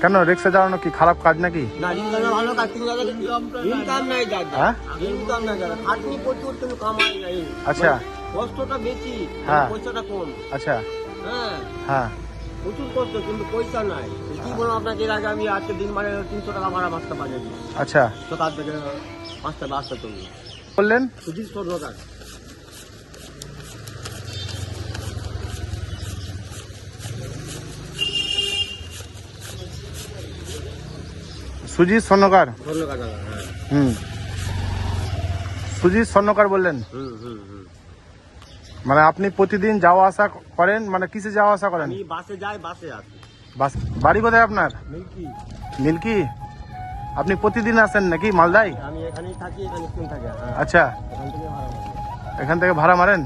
কেন? রিক্সা চালানো কি খারাপ কাজ নাকি? হ্যাঁ? আচ্ছা। কষ্টটা বেশি হ্যাঁ। পয়সাটা কম। আচ্ছা। হ্যাঁ। হ্যাঁ। প্রচুর কষ্ট কিন্তু পয়সা নাই। কি বলব আপনাকে এর আগে আমি আজকে দিন মানে তিনশো টাকা ভাড়া আচ্ছা। থেকে পাঁচটা তুমি বললেন? সুজিত স্বর্ণকার সুজিত স্বর্ণকার স্বর্ণকার দাদা হ্যাঁ। হুম। সুজিত স্বর্ণকার বললেন। হুম হুম হুম। মানে আপনি প্রতিদিন যাওয়া আসা করেন? মানে কিসে যাওয়া আসা করেন? আমি বাসে যাই বাসে আসি। বাস বাড়ি কোথায় আপনার? মিল্কি। মিল্কি? আপনি প্রতিদিন আসেন নাকি মালদায়? আমি এখানেই থাকি এখানে স্কুল থাকে হ্যাঁ। আচ্ছা। এখান থেকে ভাড়া মারেন?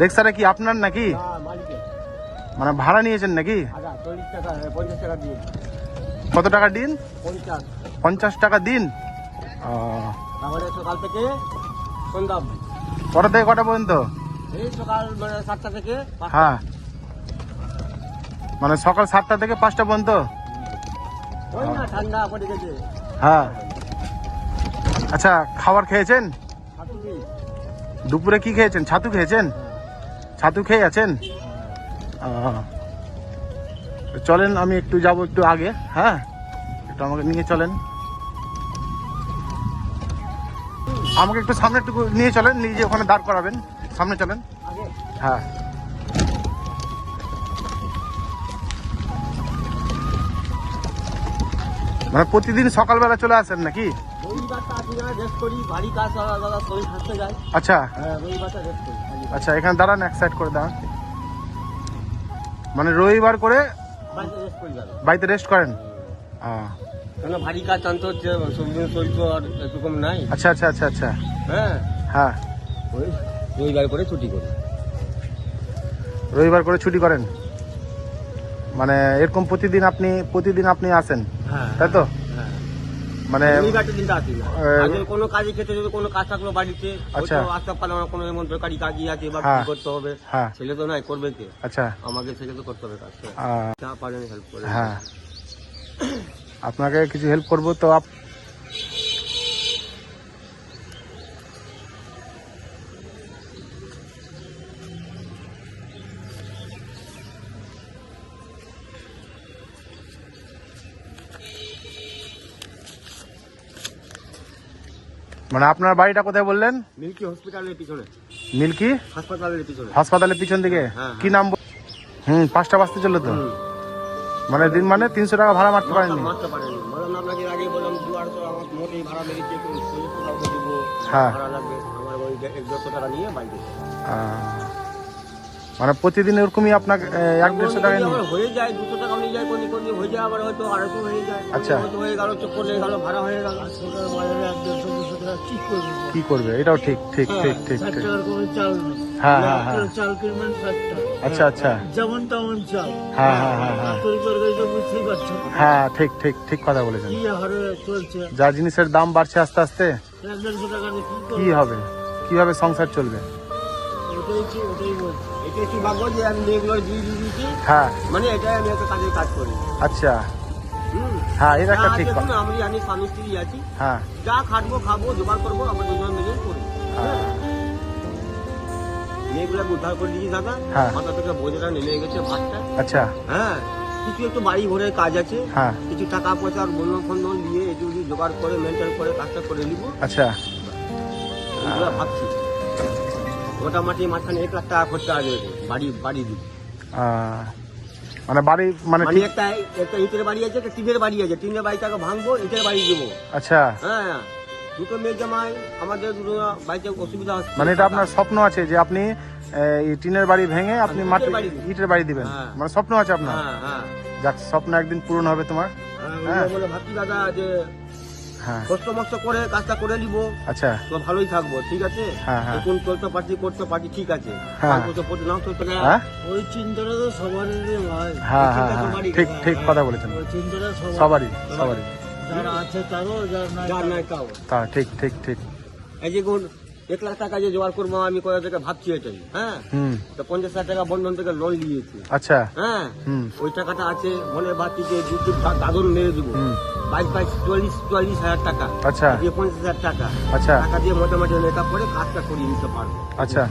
রিক্সাটা কি আপনার নাকি? মানে ভাড়া নিয়েছেন নাকি? আচ্ছা চল্লিশ টাকা পঞ্চাশ টাকা দিয়ে। কত টাকা দিন? পঞ্চাশ। টাকা দিন? ও, সকাল থেকে সন্ধ্যা কটা থেকে কটা পর্যন্ত? এই সকাল মানে সাতটা থেকে হ্যাঁ। মানে সকাল সাতটা থেকে পাঁচটা পর্যন্ত? ঠান্ডা পড়ে গেছে। হ্যাঁ। আচ্ছা খাবার খেয়েছেন? দুপুরে কি খেয়েছেন? ছাতু খেয়েছেন? ছাতু খেয়ে আছেন। তো চলেন, আমি একটু যাব একটু আগে হ্যাঁ? একটু আমাকে নিয়ে চলেন। আমাকে একটু সামনে একটু নিয়ে চলেন নিয়ে ওখানে দাঁড় করাবেন। সামনে চলেন। হ্যাঁ। মানে প্রতিদিন সকালবেলা চলে আসেন নাকি? আচ্ছা। আচ্ছা এখানে দাঁড়ান এক সাইড করে দাঁড়ান। মানে রবিবার করে বাড়িতে রেস্ট করেন? হ্যাঁ কেন ভারী কাজ জানতে হচ্ছে সবজির শরীর তো আর এরকম নাই। আচ্ছা আচ্ছা আচ্ছা আচ্ছা। হ্যাঁ। হ্যাঁ। ওই রবিবার করে ছুটি করি। রবিবার করে ছুটি করেন? মানে এরকম প্রতিদিন আপনি প্রতিদিন আপনি আসেন? হ্যাঁ। তাই তো? মানে রবিবারটা দিনটা আসি না এ, আগে কোনো কাজের ক্ষেত্রে যদি কোনো কাজ থাকল বাড়িতে আচ্ছা। আসতে পারলাম না কোনো এমন আছে বা হ্যাঁ। কি করতে হবে। হ্যাঁ। ছেলে তো নাই করবে কে? আচ্ছা। আমাকে ছেলে তো করতে হবে কাজটা যা পারেন হেল্প করে। হ্যাঁ। আপনাকে কিছু হেল্প করব তো মানে আপনার বাড়িটা কোথায় বললেন? মিল্কি হসপিটালের পিছনে। মিল্কি? হাসপাতালের পিছনে। হাসপাতালের পিছন দিকে? হ্যাঁ, কি নাম বল- হুম পাঁচটা বাজতে চলল তো। মানে দিন মানে তিনশো টাকা ভাড়া মারতে পারেনি না আপনাকে এর আগে বললাম দু আড়শো আমার মোটেই ভাড়া লেগেছে একটু শরীর তো কাউকে দেবো। হ্যাঁ। মানে প্রতিদিন এরকমই আপনাকে এক দেড়শো টাকা হয়ে যায় দুশো টাকা নিয়ে যায় কোন কোন হয়ে যায় আবার হয়তো আড়াইশো হয়ে যায়। আচ্ছা। হয়ে গেল চক্কর গেল ভাড়া হয়ে গেল কি করবে? এটাও ঠিক ঠিক হ্যাঁ, ঠিক ঠিক হ্যাঁ হ্যাঁ হ্যাঁ। চাল কিনবেন আচ্ছা আচ্ছা। যেমন তেমন চাল। হ্যাঁ হ্যাঁ হ্যাঁ হ্যাঁ। বুঝতেই হ্যাঁ ঠিক ঠিক ঠিক কথা বলেছেন। যা জিনিসের দাম বাড়ছে আস্তে আস্তে কি হবে? কীভাবে সংসার চলবে? ওটাই বলছি। যে আমি দিয়ে দিয়েছি? হ্যাঁ। মানে এটাই আমি একটা কাজ করি। আচ্ছা। হ্যাঁ এটা একটা যা ঠিক কথা। আমি আমি স্বামী স্ত্রী আছি। হ্যাঁ। যা খাটবো খাব জোগাড় করব আমরা দুজন মিলে করব হ্যাঁ। মেয়েগুলোকে উদ্ধার করে দিয়েছি দাদা। হ্যাঁ। মাথা থেকে বোঝাটা নেমে গেছে ভাতটা। আচ্ছা। হ্যাঁ। কিছু একটু বাড়ি ঘরের কাজ আছে। হ্যাঁ। কিছু টাকা পয়সা বন্ধন ফন্ধন দিয়ে জোগাড় করে মেনটেন করে কাজটা করে নিব। আচ্ছা। ভাবছি। মোটামুটি মাঝখানে এক লাখ টাকা খরচা আসবে বাড়ি বাড়ি দিব মানে বাড়ি মানে মানে একটা একটা ইটের বাড়ি আছে একটা টিনের বাড়ি আছে টিনের বাড়িটাকে ভাঙবো ইটের বাড়ি দেবো। আচ্ছা। হ্যাঁ দুটো মেয়ে জামাই আমাদের দুটো বাড়িতে অসুবিধা হচ্ছে। মানে এটা আপনার স্বপ্ন আছে যে আপনি এই টিনের বাড়ি ভেঙে আপনি আমি মাটি ইটের বাড়ি দিব। ইটের বাড়ি দিবেন। হ্যাঁ। মানে স্বপ্ন আছে আপনার? হ্যাঁ হ্যাঁ। যাক স্বপ্ন একদিন পূরণ হবে তোমার। হ্যাঁ। বলে ভাবছি দাদা যে কষ্ট মষ্ট করে কাজটা করে নিব। আচ্ছা। তো ভালোই থাকব ঠিক আছে? হ্যাঁ, হ্যাঁ। এখন চলতে পারছি করতে পারছি ঠিক আছে। হ্যাঁ। নাও চলতে না। হ্যাঁ? ওই চিন্তাটা তো সবারই হ্যাঁ হ্যাঁ হ্যাঁ। ঠিক ঠিক হ্যাঁ। কথা বলেছেন। সবারই। সবারই যারা আছে তারও যার নাই যার তারও। নাই তাও। তা ঠিক ঠিক ঠিক। এই যে কোন এক লাখ টাকা যে জোগাড় করব আমি কোথা থেকে ভাবছি এটাই হ্যাঁ? হুম। তো পঞ্চাশ হাজার টাকা বন্ধন থেকে লোন নিয়েছি। আচ্ছা। হ্যাঁ? হুম। ওই টাকাটা আছে মনে ভাবছি যে দু দাদন মেরে দেবো। হুম। বাইশ বাইশ চল্লিশ চল্লিশ হাজার টাকা। আচ্ছা। দিয়ে পঞ্চাশ হাজার টাকা। আচ্ছা। টাকা দিয়ে মোটামুটি মেকআপ করে কাজটা করিয়ে নিতে পারব। আচ্ছা।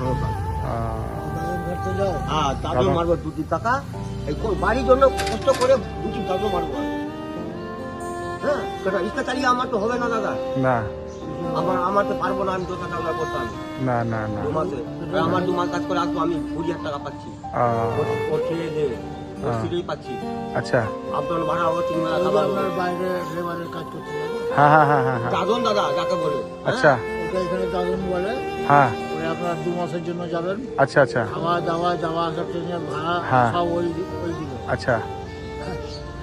হ্যাঁ দাদন। মারবো দু তিন টাকা। এই বাড়ির জন্য কষ্ট করে দু তিন মারবো হ্যাঁ সেটা ইচ্ছা চালিয়ে আমার তো হবে না দাদা। না। আমার আমার তো পারব না আমি তো টাকা করতাম না না না। দু মাসে আমার দু মাস কাজ করে আসব আমি কুড়ি হাজার টাকা পাচ্ছি। ওর- হ্যাঁ। সিটেই পাচ্ছি। আচ্ছা। আপনার ভাড়া ও তিন বেলা খাবার আপনার বাইরে লেবারের কাজ করতে হ্যাঁ হ্যাঁ হ্যাঁ হ্যাঁ হ্যাঁ। দাদন দাদা যাকে বলে। হ্যাঁ? আচ্ছা ওটা এখানে দাদন বলে। হ্যাঁ। ওই আপনার দু মাসের জন্য যাবেন। আচ্ছা আচ্ছা। খাওয়া দাওয়া যাওয়া আসা ট্রেনের ভাড়া হ্যাঁ। সব ওই ওই দিবে। আচ্ছা।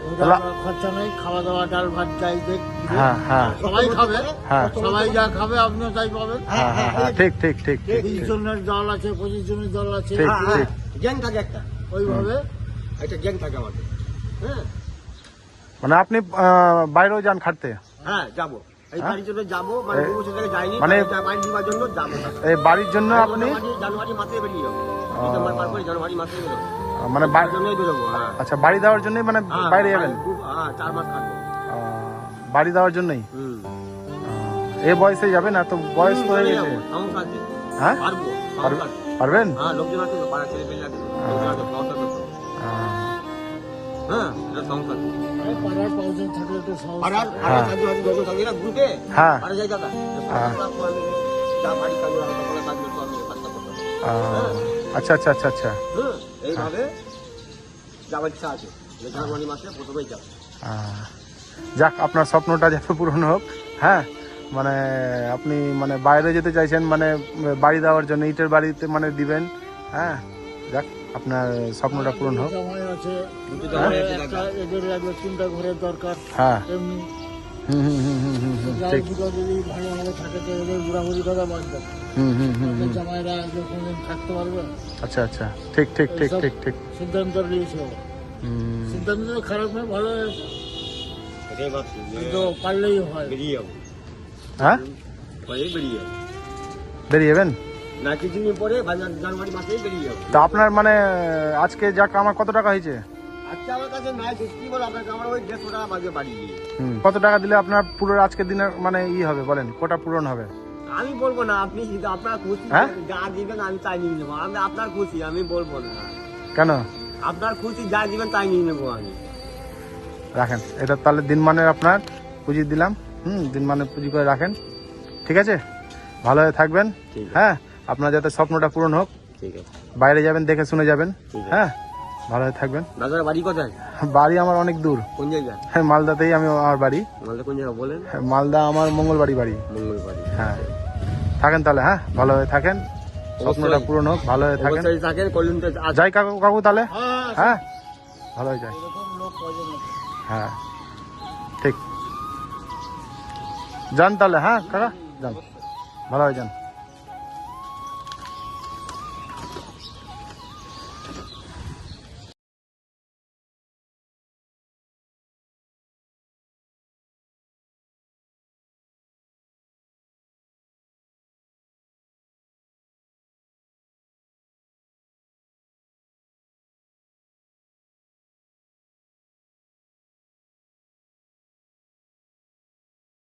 ওটা তাহলে- আপনার খরচা নেই। খাওয়া দাওয়া ডাল ভাত যাই দেখ হ্যাঁ হ্যাঁ। সবাই খাবে। হ্যাঁ। সবাই যা খাবে আপনিও তাই পাবেন। হ্যাঁ হ্যাঁ হ্যাঁ। ঠিক ঠিক ঠিক ঠিক বিশ। জনের দল আছে পঁচিশ জনের দল আছে। গ্যাং থাকে একটা। ওইভাবে। একটা গ্যাং থাকে আমাদের। হ্যাঁ? মানে আপনি বাইরেও যান খাটতে? হ্যাঁ যাব। হ্যাঁ? মানে মানে-। এই বাড়ির জন্য আপনি? মানে হ্যাঁ। আচ্ছা বাড়ি দেওয়ার জন্যই মানে হ্যাঁ, বাইরে যাবেন? বাড়ি দেওয়ার জন্যই? এ বয়সে যাবেন? এত বয়স তো হয়ে গেছে। হ্যাঁ। পারবেন? হ্যাঁ হ্যাঁ এটা সমস্যা পাড়ার পাঁচজন থাকলে একটু পাড়ার পাড়ার হ্যাঁ। না, গ্রুপে হ্যাঁ। পাড়া যায় দাদা হ্যাঁ। যা বাড়ি কাজ তখন কাজ করতে হবে, কাজটা করতে আচ্ছা আচ্ছা আচ্ছা আচ্ছা। এইভাবে যাওয়ার ইচ্ছা আছে। জানুয়ারি মাসে প্রথমেই যাব। যাক আপনার স্বপ্নটা যাতে পূরণ হোক হ্যাঁ? মানে আপনি মানে বাইরে যেতে চাইছেন মানে বাড়ি দেওয়ার জন্য ইটের বাড়িতে মানে দিবেন হ্যাঁ? যাক। আপনার স্বপ্নটা পূরণ হোক। তিনটা ঘরের দরকার হ্যাঁ। এমনি হুম হুম হুম হুম হুম হুম, ঠিক। দুটো যদি ভালোভাবে থাকে তো কথা বাঁচবে হুম হুম হুম হুম। জামাইরা যখন থাকতে পারবে আচ্ছা আচ্ছা। ঠিক ঠিক ঠিক ঠিক ঠিক। সিদ্ধান্ত নিয়েছে হুম, সিদ্ধান্ত খারাপ নয় ভালো পারলেই হয়। বেরিয়ে যাব। হ্যাঁ? বেরিয়ে যাব। বেরিয়ে যাবেন? না কিছুদিন পরে জানুয়ারি মাসেই বেরিয়ে যাব। তা আপনার মানে আজকে যাক আমার কত টাকা হয়েছে? আজকে আমার কাছে নাই কি বলো আপনাকে আমার ওই দেড়শো টাকা মাঝে বাড়ি দিয়ে কত টাকা দিলে আপনার পুরো আজকের দিনের মানে ই হবে বলেন কোটা পূরণ হবে? আমি বলব না আপনি আপনার খুশি হ্যাঁ? যা দিবেন আমি তাই নিয়ে নেব। আমি আপনার খুশি আমি বলব না। কেন? আপনার খুশি যা দিবেন তাই নিয়ে নেব আমি। রাখেন এটা তাহলে দিনমানের আপনার পুঁজি দিলাম। হুম দিনমানের পুঁজি করে রাখেন। ঠিক আছে? ভালো থাকবেন। হ্যাঁ? আপনার যাতে স্বপ্নটা পূরণ হোক। ঠিক আছে। বাইরে যাবেন দেখে শুনে যাবেন। হ্যাঁ? ভালো থাকবেন। দাদার বাড়ি কোথায়? বাড়ি আমার অনেক দূর। কোন জায়গা হ্যাঁ মালদাতেই আমি আমার বাড়ি। কোন জায়গা বলেন? হ্যাঁ, মালদা আমার মঙ্গলবাড়ি বাড়ি। হ্যাঁ। থাকেন তাহলে হ্যাঁ? ভালো হয়ে থাকেন। স্বপ্নটা পূরণ হোক ভালো হয়ে থাকেন। থাকেন যাই কাকু কাকু তাহলে। হ্যাঁ হ্যাঁ? ভালো হয়ে যায়। হ্যাঁ। ঠিক। যান তাহলে হ্যাঁ কাকা? যান। ভালো হয়ে যান।